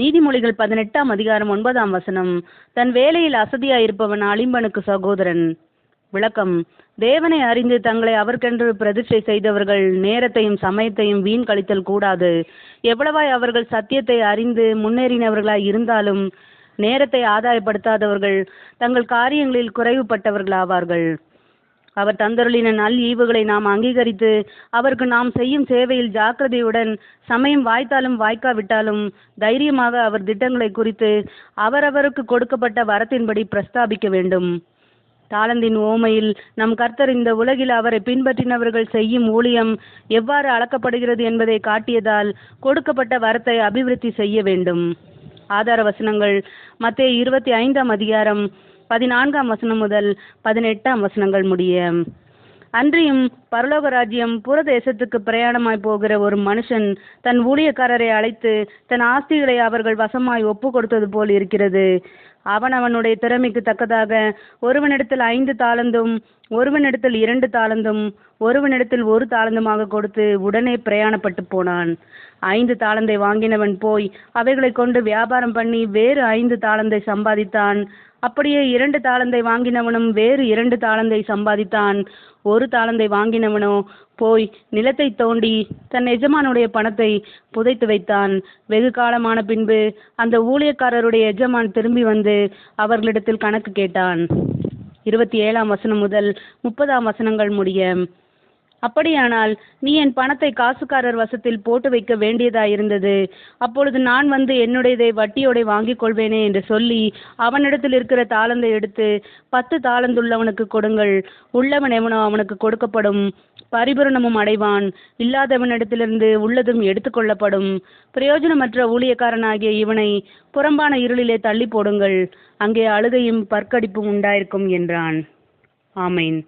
நீதிமொழிகள் பதினெட்டாம் அதிகாரம் ஒன்பதாம் வசனம் தன் வேலையில் அசதியாயிருப்பவன் அலிம்பனுக்கு சகோதரன். விளக்கம் தேவனை அறிந்து தங்களை அவர்க்கென்று பிரதிஷ்டை செய்தவர்கள் நேரத்தையும் சமயத்தையும் வீண் கழித்தல் கூடாது. எவ்வளவாய் அவர்கள் சத்தியத்தை அறிந்து முன்னேறினவர்களாய் இருந்தாலும் நேரத்தை ஆதாயப்படுத்தாதவர்கள் தங்கள் காரியங்களில் குறைவுபட்டவர்களாவார்கள். அவர் தந்தருளின நல் ஈவுகளை நாம் அங்கீகரித்து அவருக்கு நாம் செய்யும் சேவையில் ஜாக்கிரதையுடன் சமயம் வாய்த்தாலும் வாய்க்காவிட்டாலும் தைரியமாக அவர் திட்டங்களை குறித்து அவரவருக்கு கொடுக்கப்பட்ட வரத்தின்படி பிரஸ்தாபிக்க வேண்டும். தாளந்தின் ஓமையில் நம் கர்த்தர் இந்த உலகில் அவரை பின்பற்றினவர்கள் செய்யும் ஊழியம் எவ்வாறு அளக்கப்படுகிறது என்பதை காட்டியதால் கொடுக்கப்பட்ட வரத்தை அபிவிருத்தி செய்ய வேண்டும். ஆதார வசனங்கள் மத்திய இருபத்தி ஐந்தாம் அதிகாரம் பதினான்காம் வசனம் முதல் பதினெட்டாம் வசனங்கள் முடிய அன்றியும் பரலோக ராஜ்யம் புறதேசத்துக்கு பிரயாணமாய் போகிற ஒரு மனுஷன் தன் ஊழியக்காரரை அழைத்து தன் ஆஸ்திகளை அவர்கள் வசமாய் ஒப்பு கொடுத்தது போல் இருக்கிறது. அவன் அவனுடைய திறமைக்கு தக்கதாக ஒருவனிடத்தில் ஐந்து தாளந்தும் ஒருவனிடத்தில் இரண்டு தாளந்தும் ஒருவனிடத்தில் ஒரு தாளந்துமாக கொடுத்து உடனே பிரயாணப்பட்டு போனான். ஐந்து தாளந்தை வாங்கினவன் போய் அவைகளை கொண்டு வியாபாரம் பண்ணி வேறு ஐந்து தாளந்தை சம்பாதித்தான். அப்படியே இரண்டு தாளந்தை வாங்கினவனும் வேறு இரண்டு தாளந்தை சம்பாதித்தான். ஒரு தாளந்தை வாங்கினவனோ போய் நிலத்தை தோண்டி தன் எஜமானுடைய பணத்தை புதைத்து வைத்தான். வெகு காலமான பின்பு அந்த ஊழியக்காரருடைய எஜமான் திரும்பி வந்து அவர்களிடத்தில் கணக்கு கேட்டான். இருபத்தி ஏழாம் வசனம் முதல் முப்பதாம் வசனங்கள் முடிய அப்படியானால் நீ என் பணத்தை காசுக்காரர் வசத்தில் போட்டு வைக்க வேண்டியதாயிருந்தது. அப்பொழுது நான் வந்து என்னுடையதை வட்டியோட வாங்கிக் கொள்வேனே என்று சொல்லி அவனிடத்தில் இருக்கிற தாளந்தை எடுத்து பத்து தாளந்துள்ளவனுக்கு கொடுங்கள். உள்ளவன் எவனோ அவனுக்கு கொடுக்கப்படும் பரிபூரணமும் அடைவான். இல்லாதவனிடத்திலிருந்து உள்ளதும் எடுத்துக்கொள்ளப்படும் பிரயோஜனமற்ற ஊழியக்காரனாகிய இவனை புறம்பான இருளிலே தள்ளி போடுங்கள். அங்கே அழுகையும் பற்கடிப்பும் உண்டாயிருக்கும் என்றான். ஆமேன்.